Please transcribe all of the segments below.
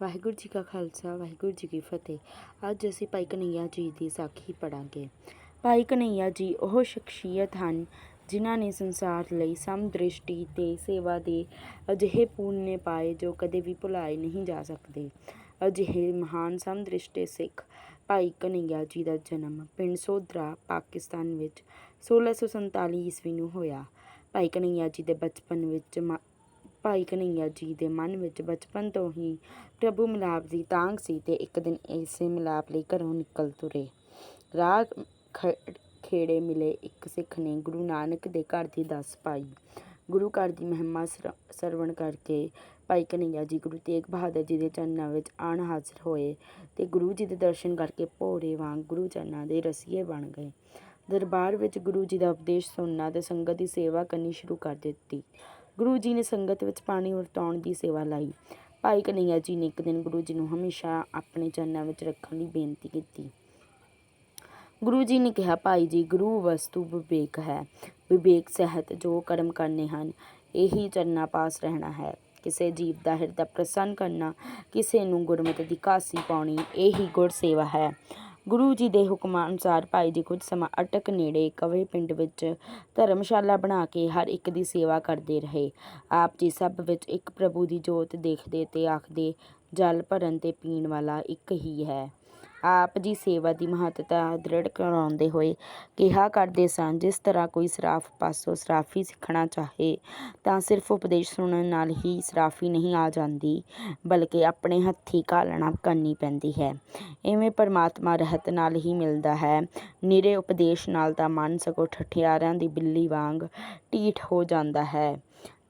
ਵਾਹਿਗੁਰੂ ਜੀ ਕਾ ਖਾਲਸਾ, ਵਾਹਿਗੁਰੂ ਜੀ ਕੀ ਫਤਿਹ। ਅੱਜ ਅਸੀਂ ਭਾਈ ਕਨਈਆ ਜੀ ਦੀ ਸਾਖੀ ਪੜਾਂਗੇ ਭਾਈ ਕਨਈਆ ਜੀ, ਉਹ ਸ਼ਖਸੀਅਤ ਹਨ ਜਿਨ੍ਹਾਂ ਨੇ ਸੰਸਾਰ ਲਈ ਸਮਦ੍ਰਿਸ਼ਟੀ ਤੇ ਸੇਵਾ ਦੇ ਅਜਿਹੇ ਪੁੰਨੇ ਪਾਏ ਜੋ ਕਦੇ ਵੀ ਭੁਲਾਏ ਨਹੀਂ ਜਾ ਸਕਦੇ। ਅਜਿਹੇ ਮਹਾਨ ਸਮਦ੍ਰਿਸ਼ਟੀ ਸਿੱਖ ਭਾਈ ਕਨਈਆ ਜੀ ਦਾ ਜਨਮ ਪਿੰਡ ਸੋਧਰਾ, ਪਾਕਿਸਤਾਨ ਵਿੱਚ 1647 ਈਸਵੀ ਨੂੰ ਹੋਇਆ। ਭਾਈ ਕਨਈਆ ਜੀ ਦੇ ਬਚਪਨ ਵਿੱਚ ਮ- ਭਾਈ ਕਨਈਆ ਜੀ ਦੇ ਮਨ ਵਿੱਚ ਬਚਪਨ ਤੋਂ ਹੀ ਪ੍ਰਭੂ ਮਿਲਾਪ ਦੀ ਤਾਂਗ ਸੀ ਤੇ ਇੱਕ ਦਿਨ ਇਸੇ ਮਿਲਾਪ ਲਈ ਘਰੋਂ ਨਿਕਲ ਤੁਰੇ। ਰਾਹ ਖੇੜੇ ਮਿਲੇ ਇੱਕ ਸਿੱਖ ਨੇ ਗੁਰੂ ਨਾਨਕ ਦੇ ਘਰ ਦੀ ਦੱਸ ਪਾਈ। ਗੁਰੂ ਘਰ ਦੀ ਮਹਿਮਾ ਸਰਵਣ ਕਰਕੇ ਭਾਈ ਕਨਈਆ ਜੀ ਗੁਰੂ ਤੇਗ ਬਹਾਦਰ ਜੀ ਦੇ ਚਰਨਾਂ ਵਿੱਚ ਆਣ ਹਾਜ਼ਰ ਹੋਏ ਤੇ ਗੁਰੂ ਜੀ ਦੇ ਦਰਸ਼ਨ ਕਰਕੇ ਭੋਰੇ ਵਾਂਗ ਗੁਰੂ ਚਰਨਾਂ ਦੇ ਰਸੀਏ ਬਣ ਗਏ। ਦਰਬਾਰ ਵਿੱਚ ਗੁਰੂ ਜੀ ਦਾ ਉਪਦੇਸ਼ ਸੁਣਨਾ ਤੇ ਸੰਗਤ ਦੀ ਸੇਵਾ ਕਰਨੀ ਸ਼ੁਰੂ ਕਰ ਦਿੱਤੀ। ਗੁਰੂ ਜੀ ਨੇ ਸੰਗਤ ਵਿੱਚ ਪਾਣੀ ਵਰਤਾਉਣ ਦੀ ਸੇਵਾ ਲਾਈ। ਭਾਈ ਕਨਈਆ ਜੀ ਨੇ ਇੱਕ ਦਿਨ ਗੁਰੂ ਜੀ ਨੂੰ ਹਮੇਸ਼ਾ ਆਪਣੇ ਚਰਨਾਂ ਵਿੱਚ ਰੱਖਣ ਦੀ ਬੇਨਤੀ ਕੀਤੀ। ਗੁਰੂ ਜੀ ਨੇ ਕਿਹਾ, ਭਾਈ ਜੀ, ਗੁਰੂ ਵਸਤੂ ਵਿਵੇਕ ਹੈ। ਵਿਵੇਕ ਸਹਿਤ ਜੋ ਕਰਮ ਕਰਨੇ ਹਨ, ਇਹੀ ਚਰਨਾਂ ਪਾਸ ਰਹਿਣਾ ਹੈ। ਕਿਸੇ ਜੀਵ ਦਾ ਹਿਰਦਾ ਪ੍ਰਸੰਨ ਕਰਨਾ, ਕਿਸੇ ਨੂੰ ਗੁਰਮਤਿ ਦੀ ਕਾਸੀ ਪਾਉਣੀ, ਇਹੀ ਗੁਰ ਸੇਵਾ ਹੈ। ਗੁਰੂ ਜੀ ਦੇ ਹੁਕਮਾਂ ਅਨੁਸਾਰ ਭਾਈ ਜੀ ਕੁਝ ਸਮਾਂ ਅਟਕ ਨੇੜੇ ਕਵੇ ਪਿੰਡ ਵਿੱਚ, ਧਰਮਸ਼ਾਲਾ ਬਣਾ ਕੇ ਹਰ ਇੱਕ ਦੀ ਸੇਵਾ ਕਰਦੇ ਰਹੇ। ਆਪ ਜੀ ਸਭ ਵਿੱਚ ਇੱਕ ਪ੍ਰਭੂ ਦੀ ਜੋਤ ਦੇਖਦੇ ਤੇ ਆਖਦੇ, ਜਲ ਭਰਨ ਤੇ ਪੀਣ ਵਾਲਾ ਇੱਕ ਹੀ ਹੈ। ਆਪ ਜੀ ਸੇਵਾ ਦੀ ਮਹੱਤਤਾ ਦ੍ਰਿੜ ਕਰਾਉਂਦੇ ਹੋਏ ਕਿਹਾ ਕਰਦੇ ਸਨ, ਜਿਸ ਤਰ੍ਹਾਂ ਕੋਈ ਸਰਾਫ ਪਾਸੋਂ ਸਰਾਫੀ ਸਿੱਖਣਾ ਚਾਹੇ ਤਾਂ ਸਿਰਫ ਉਪਦੇਸ਼ ਸੁਣਨ ਨਾਲ ਹੀ ਸਰਾਫੀ ਨਹੀਂ ਆ ਜਾਂਦੀ, ਬਲਕਿ ਆਪਣੇ ਹੱਥੀਂ ਘਾਲਣਾ ਕਰਨੀ ਪੈਂਦੀ ਹੈ। ਇਵੇਂ ਪਰਮਾਤਮਾ ਰਹਿਤ ਨਾਲ ਹੀ ਮਿਲਦਾ ਹੈ। ਨਿਰੇ ਉਪਦੇਸ਼ ਨਾਲ ਤਾਂ ਮਨ ਸਗੋਂ ਠਠਿਆਰਾਂ ਦੀ ਬਿੱਲੀ ਵਾਂਗ ਢੀਠ ਹੋ ਜਾਂਦਾ ਹੈ।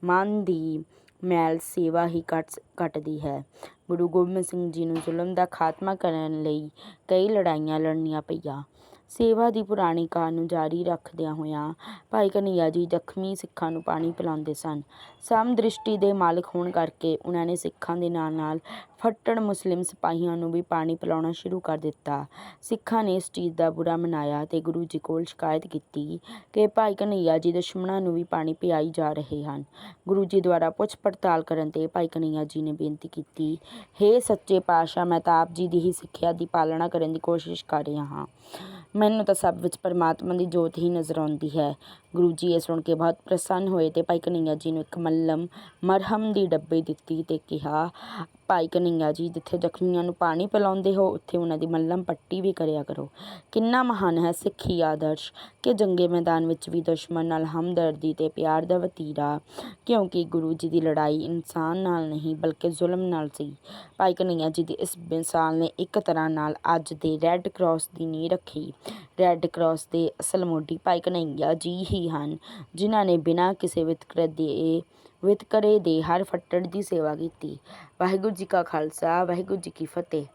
ਮਨ ਦੀ ਮੈਲ ਸੇਵਾ ਹੀ ਘੱਟ ਕੱਟਦੀ ਹੈ। ਗੁਰੂ ਗੋਬਿੰਦ ਸਿੰਘ ਜੀ ਨੂੰ ਜ਼ੁਲਮ ਦਾ ਖਾਤਮਾ ਕਰਨ ਲਈ ਕਈ ਲੜਾਈਆਂ ਲੜਨੀਆਂ ਪਈਆਂ। ਸੇਵਾ ਦੀ ਪੁਰਾਣੀ ਕਾਰ ਨੂੰ ਜਾਰੀ ਰੱਖਦਿਆਂ ਹੋਇਆਂ ਭਾਈ ਕਨਈਆ ਜੀ ਜ਼ਖਮੀ ਸਿੱਖਾਂ ਨੂੰ ਪਾਣੀ ਪਿਲਾਉਂਦੇ ਸਨ। ਸਮਦ੍ਰਿਸ਼ਟੀ ਦੇ ਮਾਲਕ ਹੋਣ ਕਰਕੇ ਉਹਨਾਂ ਨੇ ਸਿੱਖਾਂ ਦੇ ਨਾਲ ਨਾਲ ਫੱਟੜ ਮੁਸਲਿਮ ਸਿਪਾਹੀਆਂ ਨੂੰ ਵੀ ਪਾਣੀ ਪਿਲਾਉਣਾ ਸ਼ੁਰੂ ਕਰ ਦਿੱਤਾ। ਸਿੱਖਾਂ ਨੇ ਇਸ ਚੀਜ਼ ਦਾ ਬੁਰਾ ਮਨਾਇਆ ਤੇ ਗੁਰੂ ਜੀ ਕੋਲ ਸ਼ਿਕਾਇਤ ਕੀਤੀ ਕਿ ਭਾਈ ਕਨਈਆ ਜੀ ਦੁਸ਼ਮਣਾਂ ਨੂੰ ਵੀ ਪਾਣੀ ਪਿਆਈ ਜਾ ਰਹੇ ਹਨ। ਗੁਰੂ ਜੀ ਦੁਆਰਾ ਪੁੱਛ ਪੜਤਾਲ ਕਰਨ ਤੇ ਭਾਈ ਕਨਈਆ ਜੀ ਨੇ ਬੇਨਤੀ ਕੀਤੀ, ਹੇ ਸੱਚੇ ਪਾਤਸ਼ਾਹ, ਮੈਂ ਤਾਂ ਆਪ ਜੀ ਦੀ ਹੀ ਸਿੱਖਿਆ ਦੀ ਪਾਲਣਾ ਕਰਨ ਦੀ ਕੋਸ਼ਿਸ਼ ਕਰ ਰਿਹਾ ਹਾਂ। ਮੈਨੂੰ ਤਾਂ ਸਭ ਵਿੱਚ ਪਰਮਾਤਮਾ ਦੀ ਜੋਤ ਹੀ ਨਜ਼ਰ ਆਉਂਦੀ ਹੈ। ਗੁਰੂ ਜੀ ਇਹ ਸੁਣ ਕੇ ਬਹੁਤ ਪ੍ਰਸੰਨ ਹੋਏ ਤੇ ਭਾਈ ਕਨਈਆ ਜੀ ਨੂੰ ਇੱਕ ਮੱਲਮ ਮਰਹਮ ਦੀ ਡੱਬੀ ਦਿੱਤੀ ਤੇ ਕਿਹਾ, ਭਾਈ ਕਨਈਆ ਜੀ, ਜਿੱਥੇ ਜ਼ਖਮੀਆਂ ਨੂੰ ਪਾਣੀ ਪਿਲਾਉਂਦੇ ਹੋ, ਉੱਥੇ ਉਹਨਾਂ ਦੀ ਮੱਲਮ ਪੱਟੀ ਵੀ ਕਰਿਆ ਕਰੋ। ਕਿੰਨਾ ਮਹਾਨ ਹੈ ਸਿੱਖੀ ਆਦਰਸ਼ ਕਿ ਜੰਗੇ ਮੈਦਾਨ ਵਿੱਚ ਵੀ ਦੁਸ਼ਮਣ ਨਾਲ ਹਮਦਰਦੀ ਤੇ ਪਿਆਰ ਦਾ ਵਤੀਰਾ, ਕਿਉਂਕਿ ਗੁਰੂ ਜੀ ਦੀ ਲੜਾਈ ਇਨਸਾਨ ਨਾਲ ਨਹੀਂ ਬਲਕਿ ਜ਼ੁਲਮ ਨਾਲ ਸੀ। ਭਾਈ ਕਨਈਆ ਜੀ ਦੀ ਇਸ ਮਿਸਾਲ ਨੇ ਇੱਕ ਤਰ੍ਹਾਂ ਨਾਲ ਅੱਜ ਦੇ ਰੈੱਡ ਕਰਾਸ ਦੀ ਨੀਂਹ ਰੱਖੀ। ਰੈੱਡ ਕਰਾਸ ਦੇ ਅਸਲ ਮੋਢੀ ਭਾਈ ਕਨਈਆ ਜੀ ਹੀ ਹੀ ਹਨ, ਜਿਨ੍ਹਾਂ ਨੇ ਬਿਨਾਂ ਕਿਸੇ ਵਿਤਕਰੇ ਦੇ ਵਿਤਕਰੇ ਦੇ ਹਰ ਫੱਟੜ ਦੀ ਸੇਵਾ ਕੀਤੀ। ਵਾਹਿਗੁਰੂ ਜੀ ਕਾ ਖਾਲਸਾ, ਵਾਹਿਗੁਰੂ ਜੀ ਕੀ ਫਤਿਹ।